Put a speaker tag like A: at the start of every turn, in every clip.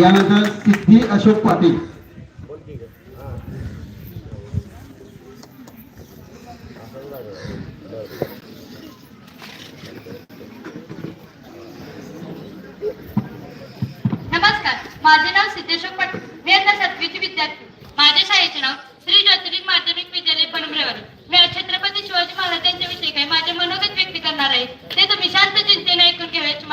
A: यानंतर सिद्धी अशोक पाटील.
B: नमस्कार माझे नाव सिद्धेश्वर पाटील. मी आता सातवीचे विद्यार्थी. माझ्या शाळेचे नाव श्री ज्योतिर्लिंग माध्यमिक विद्यालय पणब्रेवाडी मी छत्रपती शिवाजी महाराज विषयी काही माझे मनोगत व्यक्त करणार आहे. ते तुम्ही शांत चिंतेने ऐकून घ्यावयाची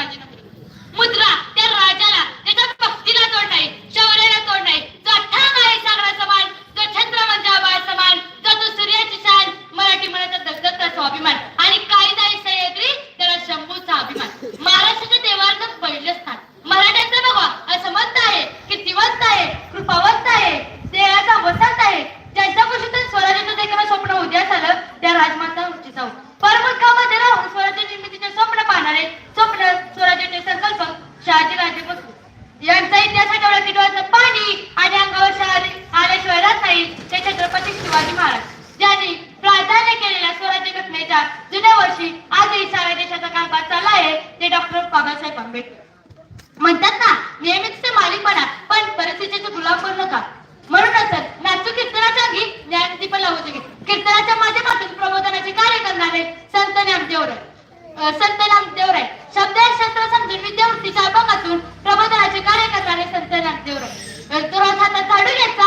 B: देवड संत नामदेव राय शब्द शास्त्र समजून विद्यावृत्तीच्या अभंगातून प्रबोधनाचे कार्य करणारे संत नामदेव राय दोन हातात झाडू घेत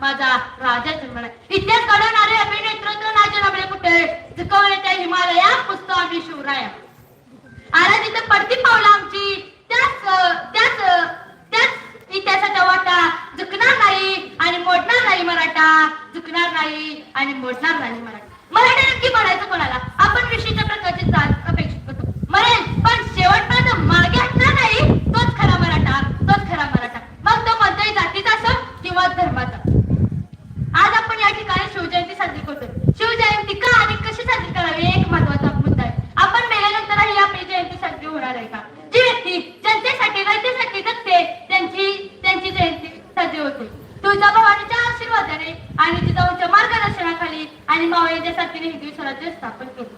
B: माझा राजा जन्मला इतिहास घडवणारे अभिनेतृत्व नाचे आपले कुठे? झुकवले त्या हिमालया पुस्तक आणि शिवराया. आरा तिथे पडती पावलं आमची. त्याच त्याच त्याच इतिहासाचा वाटा. झुकणार नाही आणि मोडणार नाही मराठा. झुकणार नाही आणि मोडणार नाही मराठा. मराठा नक्की म्हणायचं कोणाला? आपण विशिष्ट प्रकारची जात अपेक्षा तुळजाभवानीच्या आशीर्वादाने आणि जिजाऊच्या मार्गदर्शनाखाली आणि मावळीच्या साथीने हिंदवी स्वराज्य स्थापन केले.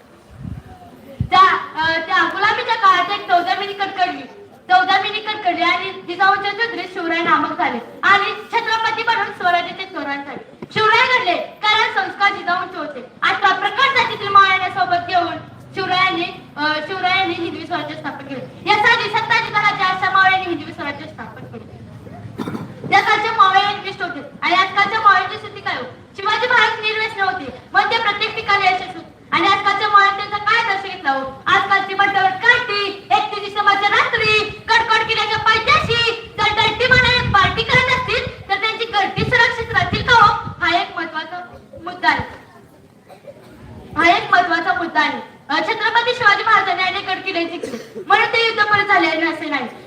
B: त्या गुलामीच्या काळात एक चौदा मिनी कडकडली. चौदा मिनी कडकडली आणि जिजाऊच्या चौधरी शिवराय नामक झाले. आणि छत्रपती स्वराज्य स्वराज्याचे चोरण झाले. Saray, Saray.